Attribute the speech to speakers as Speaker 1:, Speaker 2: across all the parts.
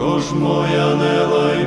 Speaker 1: Мамко ж моя не лай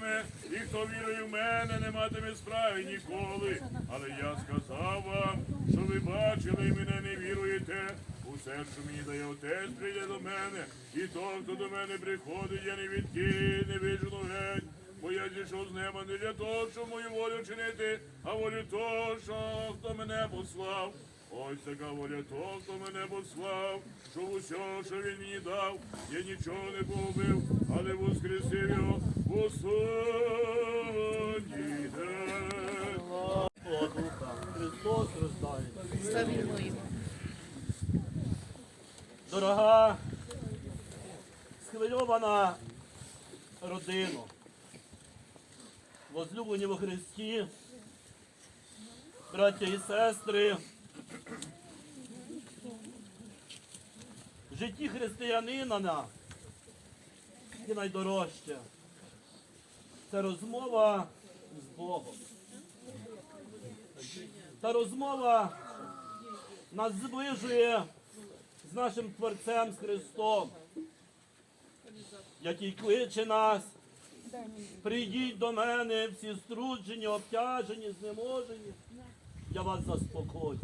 Speaker 2: голодуватиме, і хто вірує в мене, не матиме справи ніколи. Але я сказав вам, що ви бачили і мене не віруєте. Усе, що мені дає отець, прийде до мене, і той, хто до мене приходить, я не відки, не вижену геть. Бо я зійшов з неба не для того, щоб мою волю чинити, а волю того, що хто мене послав. Ось така воля того, мене послав, що усього, що він мені дав, я нічого не погубив, але воскресив його в останній день.
Speaker 3: Христос рождає. Дорога, схвильована родина, возлюблені во Христі, браття і сестри, житті християнина і найдорожче. Це розмова з Богом. Та розмова нас зближує з нашим Творцем, з Христом, який кличе нас. Прийдіть до мене, всі струджені, обтяжені, знеможені. Я вас заспокою.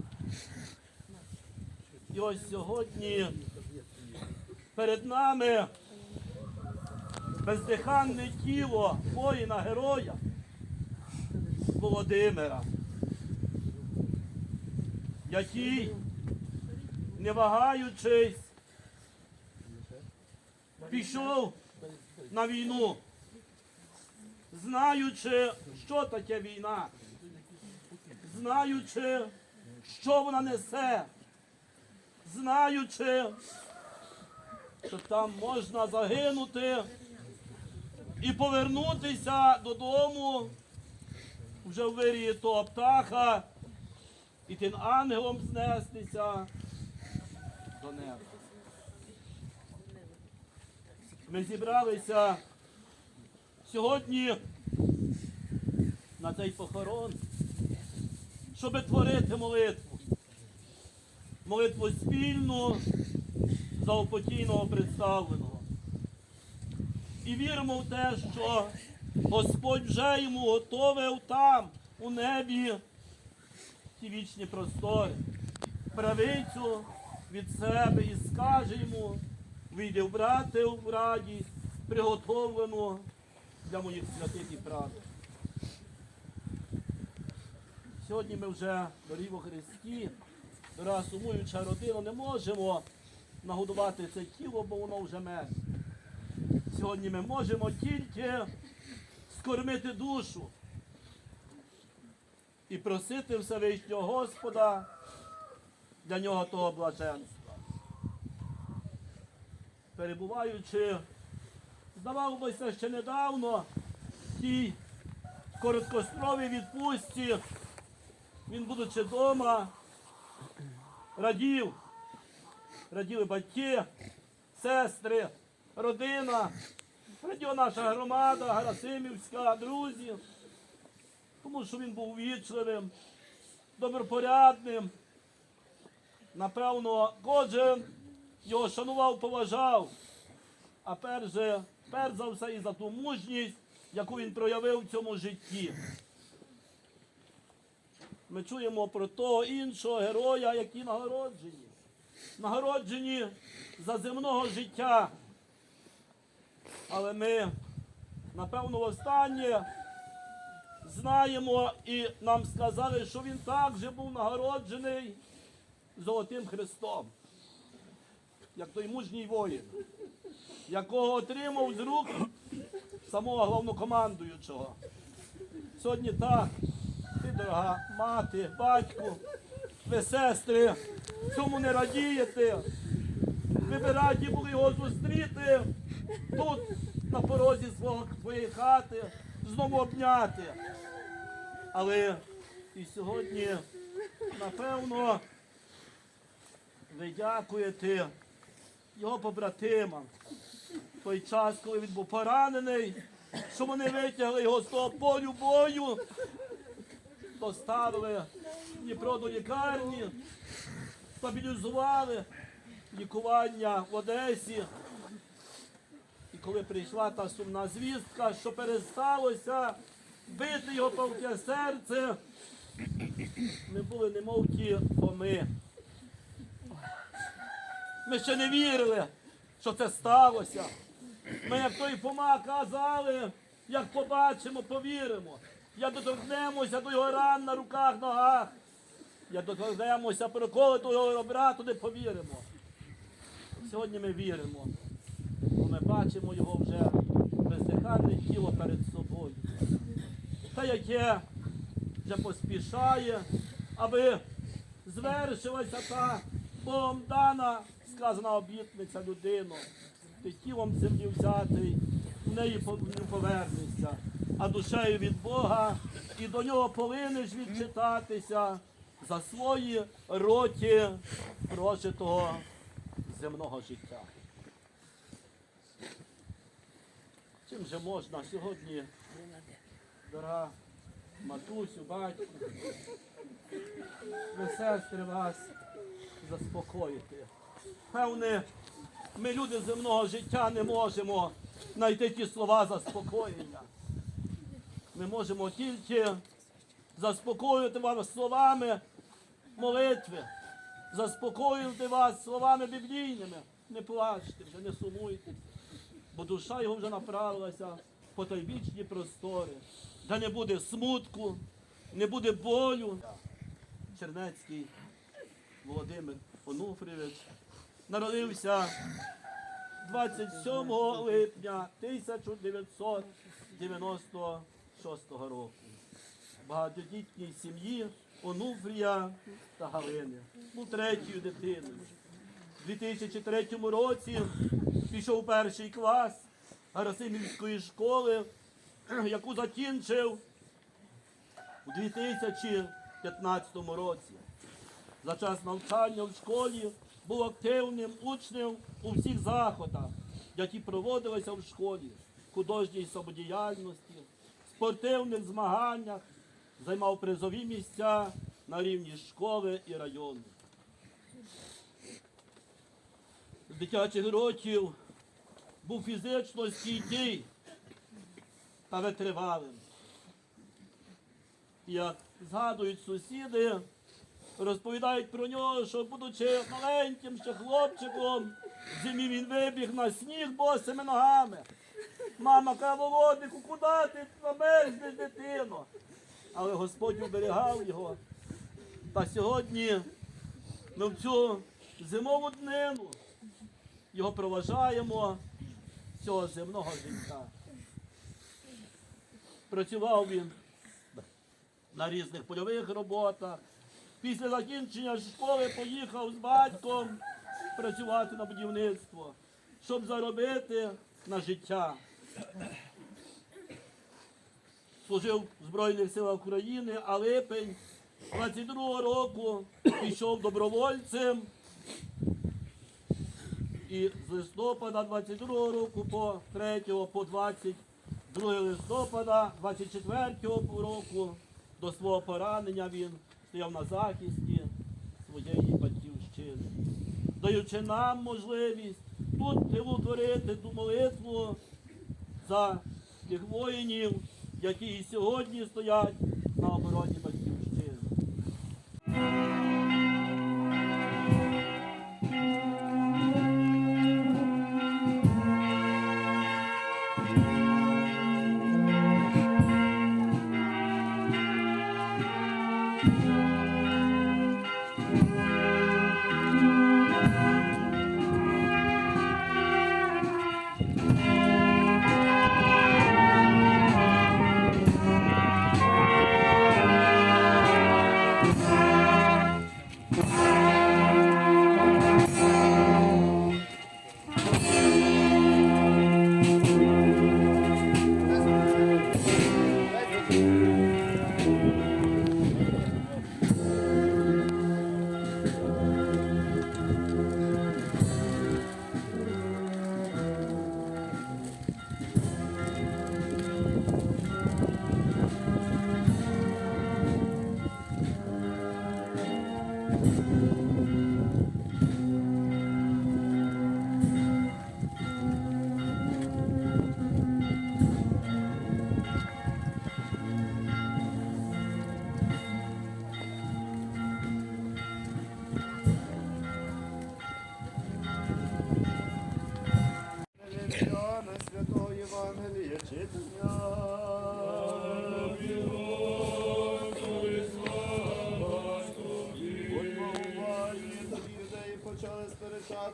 Speaker 3: І ось сьогодні перед нами бездиханне тіло воїна героя Володимира який, не вагаючись, пішов на війну, знаючи, що таке війна, знаючи, що вона несе, знаючи, що там можна загинути і повернутися додому вже в вирії того птаха і тим ангелом знестися до неба. Ми зібралися сьогодні на цей похорон, щоб творити молитву. Молитву спільну за упокійного представленого. І віримо в те, що Господь вже йому готовив там, у небі, ті вічні простори, правицю від себе і скаже йому, вийди в брате в радість, приготовлено для моїх святих і правд. Сьогодні ми вже дорогі во Христі, дорога сумуюча родина, не можемо нагодувати це тіло, бо воно вже мертве. Сьогодні ми можемо тільки скормити душу і просити Всевишнього Господа для нього того блаженства. Перебуваючи, здавалося, ще недавно в тій короткостровій відпустці, він, будучи вдома, радів, раділи батьки, сестри, родина, раділа наша громада, Гарасимівська, друзі, тому що він був вічливим, добропорядним. Напевно, кожен його шанував, поважав, а перш, перш за все і за ту мужність, яку він проявив в цьому житті. Ми чуємо про того іншого героя, які нагороджені. Нагороджені за земного життя. Але ми, напевно, востаннє знаємо і нам сказали, що він також був нагороджений Золотим Христом, як той мужній воїн, якого отримав з рук самого головнокомандуючого. Сьогодні так, ти, дорога мати, батько, ви сестри, цьому не радієте. Ви би раді були його зустріти тут, на порозі своєї хати, знову обняти. Але і сьогодні, напевно, ви дякуєте його побратимам. Той час, коли він був поранений, що вони витягли його з того полю бою, доставили Дніпро до лікарні, стабілізували лікування в Одесі. І коли прийшла та сумна звістка, що пересталося бити його палке серце, ми були немов ті Фоми. Ми ще не вірили, що це сталося. Ми, як той Фома, казали, як побачимо, повіримо. Як доторкнемося до його ран на руках, ногах. Як доторкнемося проколотого його брату, не повіримо. Сьогодні ми віримо, бо ми бачимо його вже бездиханне тіло перед собою. Те, яке вже поспішає, аби звершилася та Богом дана сказана обітниця людину. Тілом землі взятий, в неї не повернешся, а душею від Бога і до нього повинеш відчитатися за свої роки прожитого земного життя. Чим же можна сьогодні, дорога матусю, батьку, сестри вас заспокоїти. Певне, ми люди земного життя не можемо знайти ті слова заспокоєння. Ми можемо тільки заспокоювати вас словами молитви, заспокоювати вас словами біблійними. Не плачте вже, не сумуйте, бо душа його вже направилася по той вічні простори, де не буде смутку, не буде болю. Чернецький Володимир Онуфрійович народився 27 липня 1996 року в багатодітній сім'ї Онуфрія та Галини. Був третьою дитиною. У 2003 році пішов перший клас Гарасимівської школи, яку закінчив у 2015 році. За час навчання в школі був активним учнем у всіх заходах, які проводилися в школі, художній самодіяльності, спортивних змаганнях, займав призові місця на рівні школи і району. З дитячих років був фізично стійкий та витривалим. Як згадують сусіди, Розповідають про нього, що будучи маленьким ще хлопчиком, зимі він вибіг на сніг босими ногами. Мама каже, Володику, куди ти замерзнеш, дитино? Але Господь уберігав його. Та сьогодні ми в цю зимову днину його проважаємо цього земного життя. Працював він на різних польових роботах. Після закінчення школи поїхав з батьком працювати на будівництво, щоб заробити на життя. Служив в Збройних силах України, а липень 22-го року пішов добровольцем. І з листопада 22-го року по 3 по 22 листопада 24-го року до свого поранення він стояв на захисті своєї батьківщини, даючи нам можливість тут творити ту молитву за тих воїнів, які і сьогодні стоять на обороні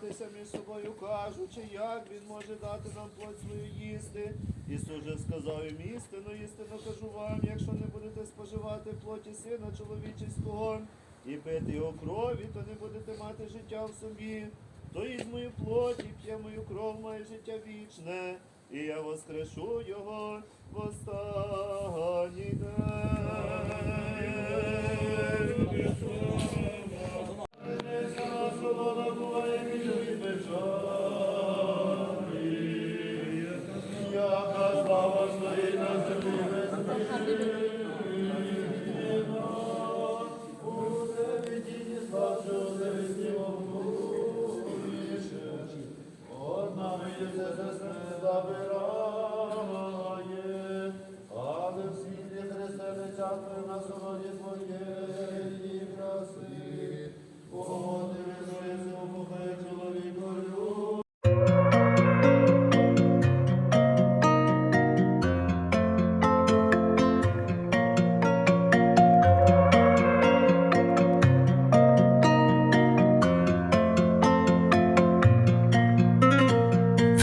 Speaker 4: сперечатися між собою, кажучи, як він може дати нам плоть свою їсти. Ісус же сказав їм істину, істину кажу вам, якщо не будете споживати плоті сина чоловічеського і пити його крові, то не будете мати життя в собі. Хто їсть мою плоть і п'є мою кров, має життя вічне, і я воскрешу його в останній день. Hallelujah.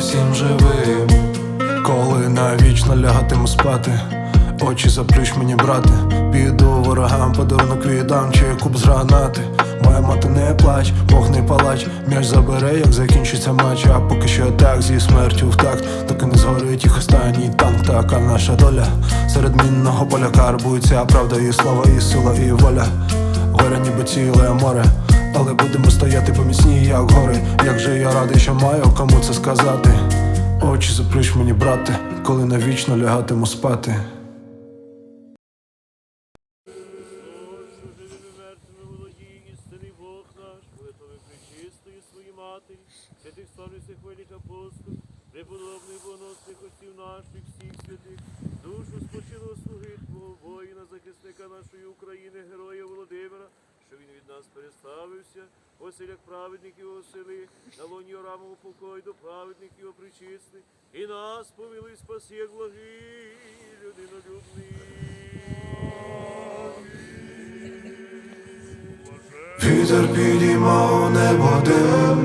Speaker 5: усім живим. Коли навічно лягатиму спати, очі заплющ мені, брате, піду ворогам, подарунок віддам, чи куб з гранати. Моя мати не плач, Бог не палач, м'яч забере, як закінчиться матч, а поки що так зі смертю в такт, доки не згорить їх останній танк, така наша доля. Серед мінного поля карбується правда і слава, і сила, і воля. горя, ніби ціле море. Але будемо стояти поміцні, як гори. Як же я радий, що маю кому це сказати. Очі заприш мені, брате, коли навічно лягатиму спати.
Speaker 6: святих апостолів, преподобних отців наших, всіх святих, душу спочилого слуги Твого воїна, захисника нашої України, героя Володимира, що він від нас переставився, оселях праведників осели, на лоні Орамову покой до праведників його причисти, і нас повели спаси, як благий людинолюбний.
Speaker 5: Вітер підіймав у небо дим,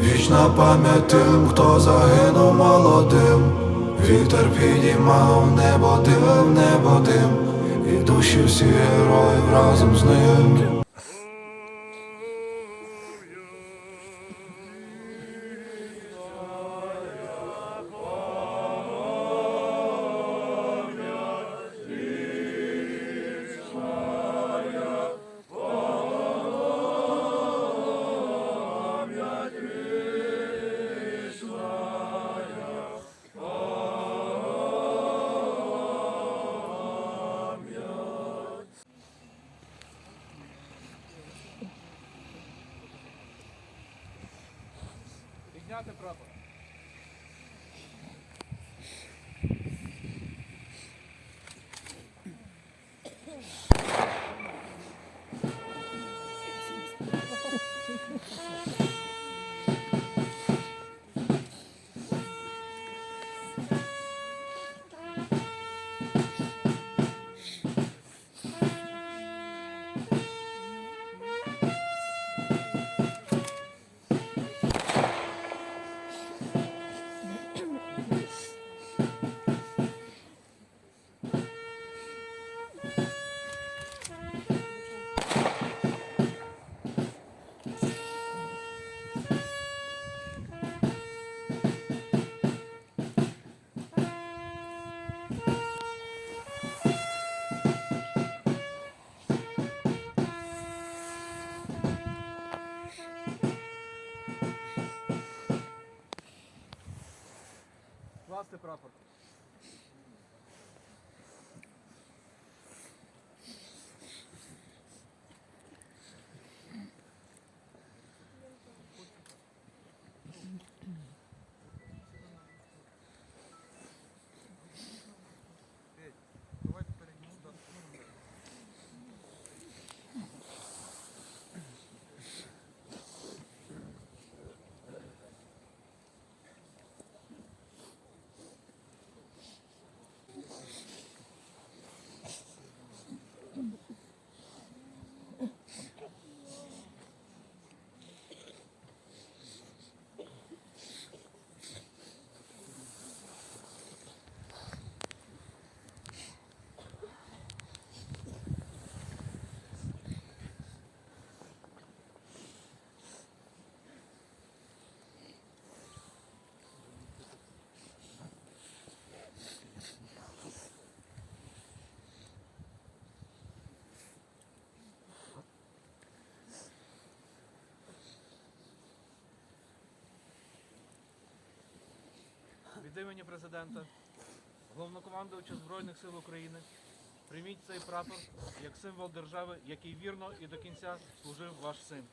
Speaker 5: вічна пам'ять тим, хто загинув молодим. Вітер підіймав у небо дим, небо дим, і душі всі героїв разом з ним.
Speaker 3: Підняти прапор. Класти прапор.
Speaker 7: Від імені президента, головнокомандувача Збройних сил України, прийміть цей прапор як символ держави, який вірно і до кінця служив ваш син.